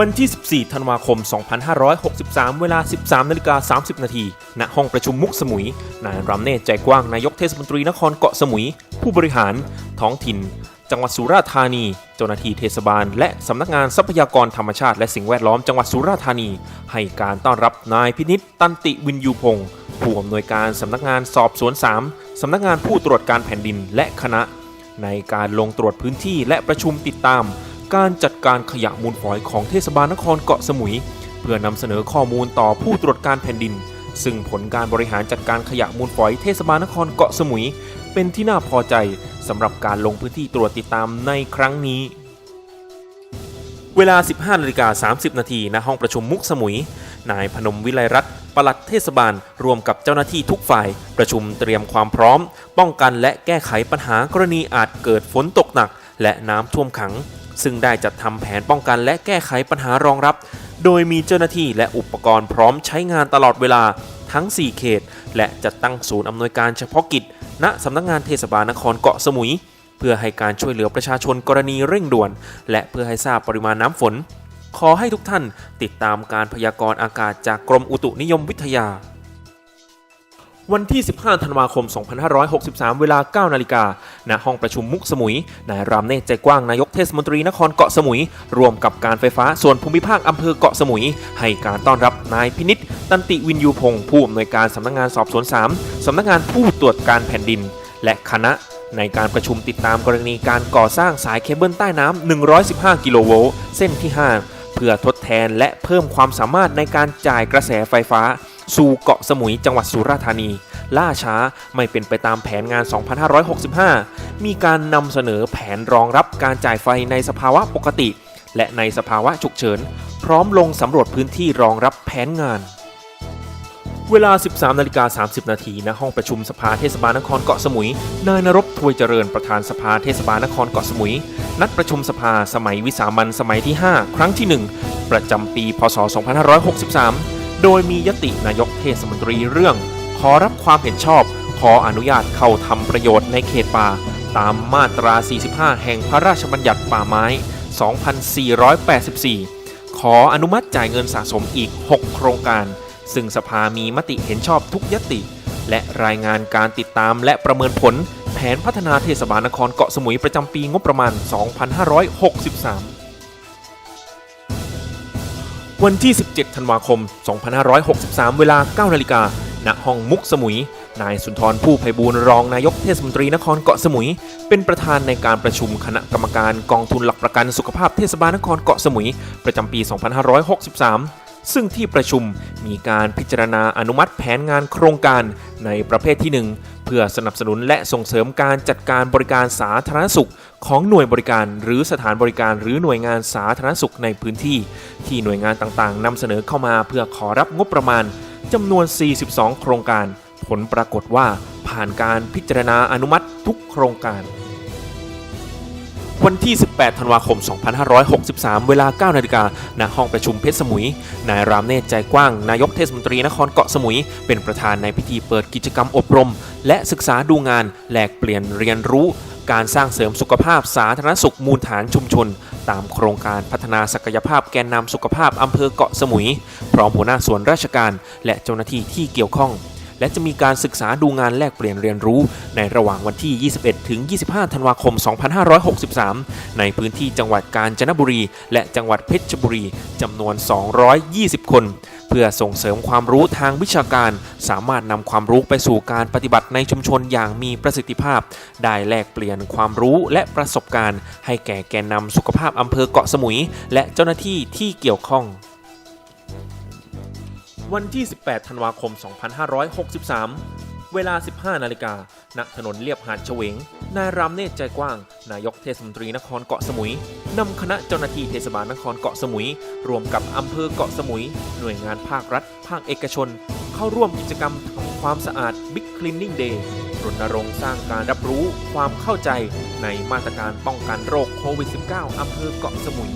วันที่ 14 ธันวาคม 2563 เวลา 13นาฬิกา30 นาที ณ ห้องประชุมมุกสมุย นายรัมเนตใจกว้าง นายกเทศมนตรีนครเกาะสมุย ผู้บริหาร ท้องถิ่น จังหวัดสุราษฎร์ธานี เจ้าหน้าที่เทศบาล และสำนักงานทรัพยากรธรรมชาติและสิ่งแวดล้อมจังหวัดสุราษฎร์ธานี ให้การต้อนรับนายพินิษตันติวินยูพงศ์ผู้อำนวยการสำนักงานสอบสวน 3สำนักงานผู้ตรวจการแผ่นดินและคณะ ในการลงตรวจพื้นที่และประชุมติดตาม การจัดการขยะมูลฝอยของเทศบาลนครเกาะสมุย เพื่อนำเสนอข้อมูลต่อผู้ตรวจการแผ่นดิน ซึ่งผลการบริหารจัดการขยะมูลฝอยเทศบาลนครเกาะสมุย เป็นที่น่าพอใจสำหรับการลงพื้นที่ตรวจติดตามในครั้งนี้ เวลา 15นาฬิกา30 นาทีณห้องประชุมมุกสมุย นายพนมวิไลรัตน์ปลัดเทศบาลรวมกับเจ้าหน้าที่ทุกฝ่าย ประชุมเตรียมความพร้อม ป้องกันและแก้ไขปัญหากรณีอาจเกิดฝนตกหนัก และน้ำท่วมขัง ซึ่งได้จัดทำแผนป้องกันและแก้ไขปัญหารองรับ โดยมีเจ้าหน้าที่และอุปกรณ์พร้อมใช้งานตลอดเวลาทั้ง 4 เขต และจัดตั้งศูนย์อำนวยการเฉพาะกิจ ณสำนักงานเทศบาลนครเกาะสมุย เพื่อให้การช่วยเหลือประชาชนกรณีเร่งด่วน และเพื่อให้ทราบปริมาณน้ำฝน ขอให้ทุกท่านติดตามการพยากรณ์อากาศจากกรมอุตุนิยมวิทยา วันที่ 15 ธันวาคม 2563 เวลา 9 นาฬิกา ณ ห้องประชุมมุกสมุย นายรามเนตรใจกว้าง นายกเทศมนตรีนครเกาะสมุย รวมกับการไฟฟ้าส่วนภูมิภาคอำเภอเกาะสมุย ให้การต้อนรับนายพินิษตันติวินยูพงศ์ผู้อำนวยการสำนักงานสอบสวน 3 สำนักงานผู้ตรวจการแผ่นดิน และคณะในการประชุมติดตามกรณีการก่อสร้างสายเคเบิลใต้น้ำ 115 กิโลโวลต์ เส้นที่ 5 เพื่อทดแท นและเพิ่มความสามารถในการจ่ายกระแสไฟฟ้า สู่เกาะสมุยจังหวัดสุราษฎร์ธานี ล่าช้าไม่เป็นไปตามแผนงาน 2565 มีการนำเสนอแผนรองรับการจ่ายไฟในสภาวะปกติ และในสภาวะฉุกเฉิน พร้อมลงสำรวจพื้นที่รองรับแผนงาน เวลา 13นาฬิกา30 นาทีณห้องประชุมสภาเทศบาลนครเกาะสมุย นายนรบถวยเจริญประธานสภาเทศบาลนครเกาะสมุย นัดประชุมสภาสมัยวิสามันสมัยที่ 5 ครั้งที่ 1 ประจำปี พศ 2563 โดยมียตินายกเทศมนตรีเรื่อง ขอรับความเห็นชอบ ขออนุญาตเข้าทำประโยชน์ในเขตป่า ตามมาตรา 45 แห่งพระราชบัญญัติป่าไม้ 2484 ขออนุมัติจ่ายเงินสะสมอีก 6 โครงการ ซึ่งสภามีมติเห็นชอบทุกยติ และรายงานการติดตามและประเมินผลแผนพัฒนาเทศบาลนครเกาะสมุยประจำปีงบประมาณ 2563 วันที่ 17 ธันวาคม 2563 เวลา 9 นาฬิกา ณ ห้องมุกสมุย นายสุนทรผู้ไพบูลย์รองนายกเทศมนตรีนครเกาะสมุย เป็นประธานในการประชุมคณะกรรมการกองทุนหลักประกันสุขภาพเทศบาลนครเกาะสมุย ประจำปี 2563 ซึ่งที่ประชุมมีการพิจารณาอนุมัติแผนงานโครงการในประเภทที่ 1 เพื่อสนับสนุนและส่งเสริมการจัดการบริการสาธารณสุข ของหน่วยบริการหรือสถานบริการหรือหน่วยงานสาธารณสุขในพื้นที่ ที่หน่วยงานต่างๆนำเสนอเข้ามาเพื่อขอรับงบประมาณจำนวน 42 โครงการ ผลปรากฏว่าผ่านการพิจารณาอนุมัติทุกโครงการ วันที่ 18 ธันวาคม 2563 เวลา 9 นาฬิกาณห้องประชุมเพชรสมุย นายรามเนตรใจกว้าง นายกเทศมนตรีนครเกาะสมุย เป็นประธานในพิธีเปิดกิจกรรมอบรม และศึกษาดูงานแลกเปลี่ยนเรียนรู้ การสร้างเสริมสุขภาพสาธารณสุขมูลฐานชุมชน ตามโครงการพัฒนาศักยภาพแกนนำสุขภาพอำเภอเกาะสมุย พร้อมหัวหน้าส่วนราชการ และเจ้าหน้าที่ที่เกี่ยวข้อง และจะมีการศึกษาดูงานแลกเปลี่ยนเรียนรู้ ในระหว่างวันที่ 21 ถึง 25 ธันวาคม 2563 ในพื้นที่จังหวัดกาญจนบุรี และจังหวัดเพชรบุรีจำนวน 220 คน เพื่อส่งเสริมความรู้ทางวิชาการ สามารถนำความรู้ไปสู่การปฏิบัติในชุมชนอย่างมีประสิทธิภาพ ได้แลกเปลี่ยนความรู้และประสบการณ์ ให้แก่แกนนำสุขภาพอำเภอเกาะสมุย และเจ้าหน้าที่ที่เกี่ยวข้อง วันที่ 18 ธันวาคม 2563 เวลา 15 นาฬิกา ณ ถนนเลียบหาดเฉวง นายรามเนตรใจกว้าง นายกเทศมนตรีนครเกาะสมุย นำคณะเจ้าหน้าที่เทศบาลนครเกาะสมุย รวมกับอำเภอเกาะสมุย หน่วยงานภาครัฐ ภาคเอกชน เข้าร่วมกิจกรรมทำความสะอาด Big Cleaning Day รณรงค์สร้างการรับรู้ความเข้าใจในมาตรการป้องกันโรคโควิด -19 อำเภอเกาะสมุย